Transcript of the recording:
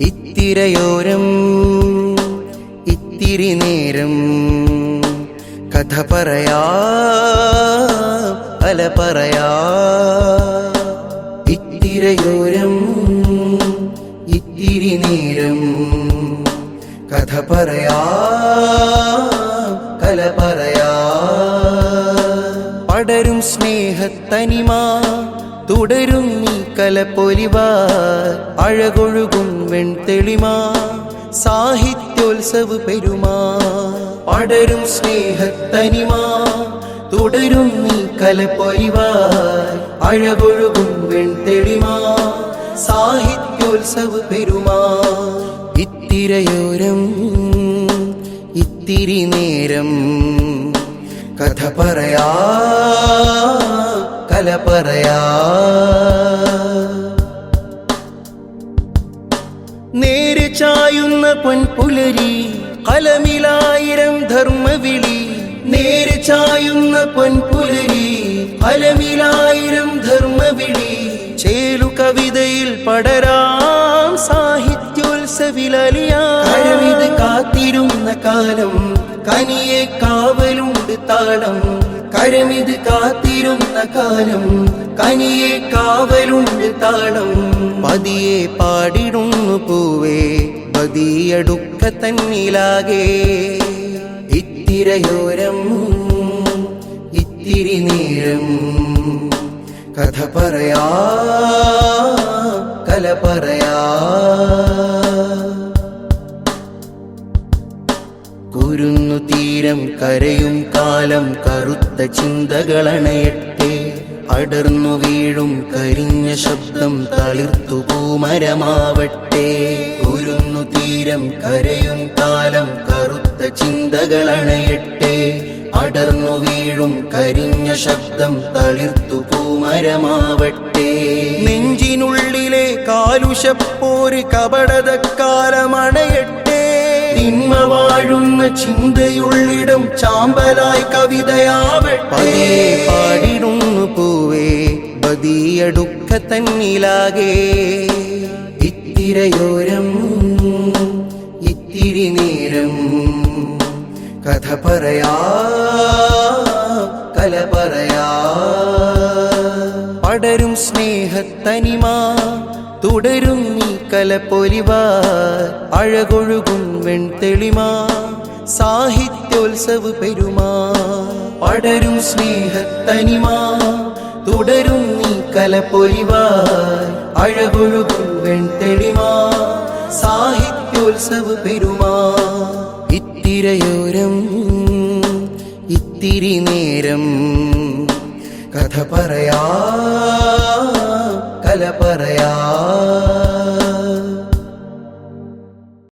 ഇത്തിരയോരം ഇത്തിരി നേരം കഥ പറയാ അല പറയാ. ഇത്തിരയോരം ഇത്തിരി നേരം കഥ പറയാ കല പറയാ. പടരും സ്നേഹത്തനിമ തുടരും നീ കലപ്പൊലിവ. അഴകൊഴുകും വെൺതെളിമാ. സാഹിത്യോത്സവ പെരുമാ. പടരും സ്നേഹത്തനിമാ. തുടരും നീ കലപ്പൊലിവ. അഴകൊഴുകും വെൺതെളിമാ. സാഹിത്യോത്സവ പെരുമാ. ഇത്തിരയോരം ഇത്തിരി നേരം കഥ പറയാ. കല പറയാ. നേര് ചായുന്ന പൊൻപുലരി കലമിലായിരം ധർമ്മവിളി. നേര് ചായുന്ന പൊൻപുലരി കലമിലായിരം ധർമ്മവിളി. ചേലു കവിതയിൽ പടരാം സാഹിത്യോത്സവിലിയത് കാത്തിരുന്ന കാലം കനിയെ കാവലുണ്ട് താളം. കരമിത് കാത്തിരുന്ന കാലം. കനിയെ കാവലുണ്ട് താളം. പതിയെ പാടിടുന്നു പൂവേ പതിയടുക്ക തന്നിലാകെ. ഇത്തിരയോരം ഇത്തിരി നേരം. കഥ പറയാ കല പറയാ. കുരുന്നു തീരം കരയും കാലം കറുത്ത ചിന്തകളണയട്ടെ. അടർന്നു വീഴും കരിഞ്ഞ ശബ്ദം തളിർത്തു പൂമരമാവട്ടെ. കുരുന്നു തീരം കരയും കാലം കറുത്ത ചിന്തകളണയട്ടെ. അടർന്നു വീഴും കരിഞ്ഞ ശബ്ദം തളിർത്തു പൂമരമാവട്ടെ. നെഞ്ചിനുള്ളിലെ കാലുഷപ്പോര് കപടതക്കാലമണയട്ടെ. തിന്മ വാഴുന്ന ചിന്തയുള്ളിടം ചാമ്പലായി കവിതയാവട്ടെ. പാടിടുന്നു പൂവേ ബതിയടുക്ക തന്നിലാകെ. ഇത്തിരയോരം ഇത്തിരി നേരം കഥ പറയാ കല പറയാ. പടരും സ്നേഹത്തനിമ തുടരും നീ കലപ്പൊലിവ അഴകൊഴുകും വെൺതെളിമാ സാഹിത്യോത്സവ പെരുമാ. പടരും സ്നേഹത്തനിമാ തുടരും നീ കലപ്പൊലിവാർ അഴകൊഴുകും വെൺതെളിമാ സാഹിത്യോത്സവ പെരുമാ. ഇത്തിരയോരം ഇത്തിരി നേരം കഥ പറയാ.